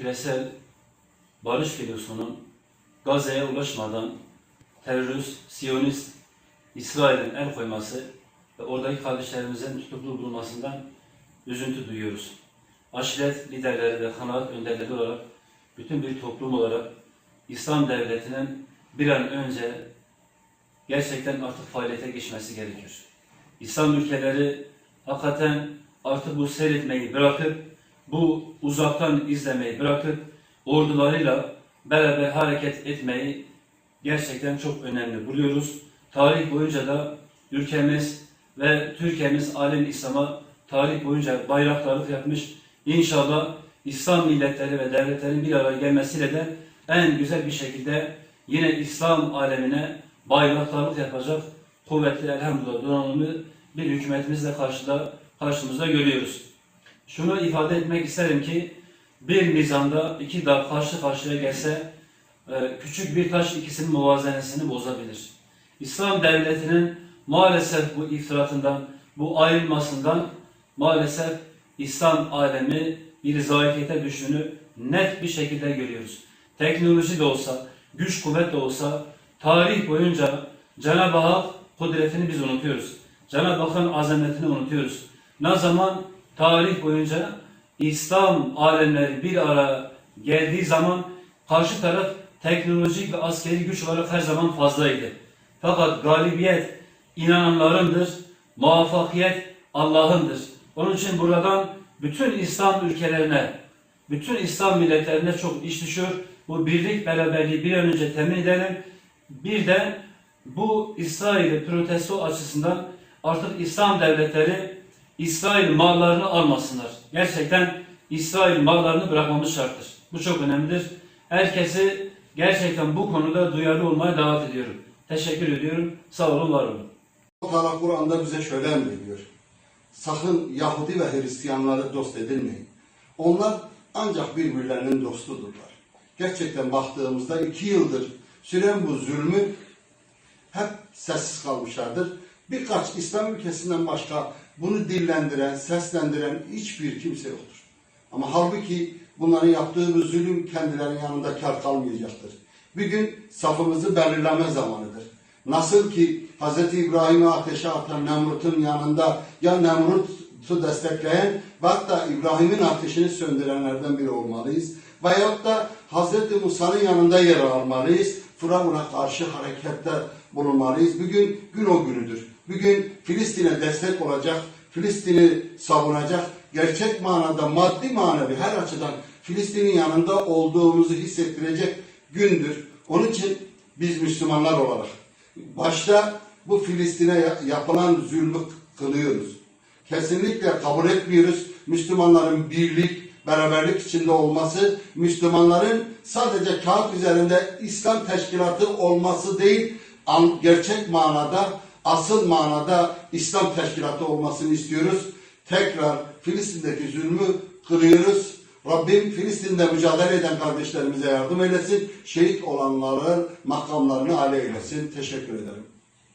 küresel barış filosunun Gazze'ye ulaşmadan terörist, siyonist İsrail'in el koyması ve oradaki kardeşlerimizin tutuklu bulunmasından üzüntü duyuyoruz. Aşiret liderleri ve kanaat önderleri olarak bütün bir toplum olarak İslam devletinin bir an önce gerçekten artık faaliyete geçmesi gerekiyor. İslam ülkeleri hakikaten artık bu seyretmeyi bırakıp, bu uzaktan izlemeyi bırakıp, ordularıyla beraber hareket etmeyi gerçekten çok önemli buluyoruz. Tarih boyunca da ülkemiz ve Türkiye'miz alem İslam'a tarih boyunca bayraktarlık yapmış. İnşallah İslam milletleri ve devletlerin bir araya gelmesiyle de en güzel bir şekilde yine İslam alemine bayraktarlık yapacak kuvvetli elhamdülillah donanımlı bir hükümetimizle karşıda, karşımızda görüyoruz. Şunu ifade etmek isterim ki bir mizanda iki dağ karşı karşıya gelse e, küçük bir taş ikisinin muvazenesini bozabilir. İslam devletinin maalesef bu iftiratından, bu ayrılmasından maalesef İslam alemi bir zayıfiyete düştüğünü net bir şekilde görüyoruz. Teknoloji de olsa, güç kuvvet de olsa tarih boyunca Cenab-ı Hak kudretini biz unutuyoruz. Cenab-ı Hakk'ın azametini unutuyoruz. Ne zaman tarih boyunca İslam alemleri bir araya geldiği zaman karşı taraf teknolojik ve askeri güç olarak her zaman fazlaydı. Fakat galibiyet inananlarındır, muvaffakiyet Allah'ındır. Onun için buradan bütün İslam ülkelerine, bütün İslam milletlerine çok iş düşüyor. Bu birlik beraberliği bir an önce temin edelim. Bir de bu İsrail'i protesto açısından artık İslam devletleri İsrail mallarını almasınlar. Gerçekten İsrail mallarını bırakmamız şarttır. Bu çok önemlidir. Herkesi gerçekten bu konuda duyarlı olmaya davet ediyorum. Teşekkür ediyorum. Sağ olun, var olun. Allah Kur'an'da bize şöyle emrediyor. Sakın Yahudi ve Hristiyanları dost edinmeyin. Onlar ancak birbirlerinin dostudurlar. Gerçekten baktığımızda iki yıldır süren bu zulmü hep sessiz kalmışlardır. Birkaç İslam ülkesinden başka bunu dillendiren, seslendiren hiçbir kimse yoktur. Ama halbuki bunların yaptığı bu zulüm kendilerinin yanında kar kalmayacaktır. Bir gün safımızı belirleme zamanıdır. Nasıl ki Hz. İbrahim'i ateşe atan Nemrut'un yanında ya Nemrut'u destekleyen ve hatta İbrahim'in ateşini söndürenlerden biri olmalıyız. Veyahut da Hz. Musa'nın yanında yer almalıyız. Firavun'a karşı harekette bulunmalıyız. Bugün gün o günüdür. Bugün Filistin'e destek olacak, Filistin'i savunacak, gerçek manada maddi manevi her açıdan Filistin'in yanında olduğumuzu hissettirecek gündür. Onun için biz Müslümanlar olarak başta bu Filistin'e ya- yapılan zulmü kınıyoruz. Kesinlikle kabul etmiyoruz. Müslümanların birlik, beraberlik içinde olması, Müslümanların sadece kağıt üzerinde İslam teşkilatı olması değil, gerçek manada, asıl manada İslam teşkilatı olmasını istiyoruz. Tekrar Filistin'deki zulmü kırıyoruz. Rabbim Filistin'de mücadele eden kardeşlerimize yardım eylesin. Şehit olanların makamlarını âli eylesin. Teşekkür ederim.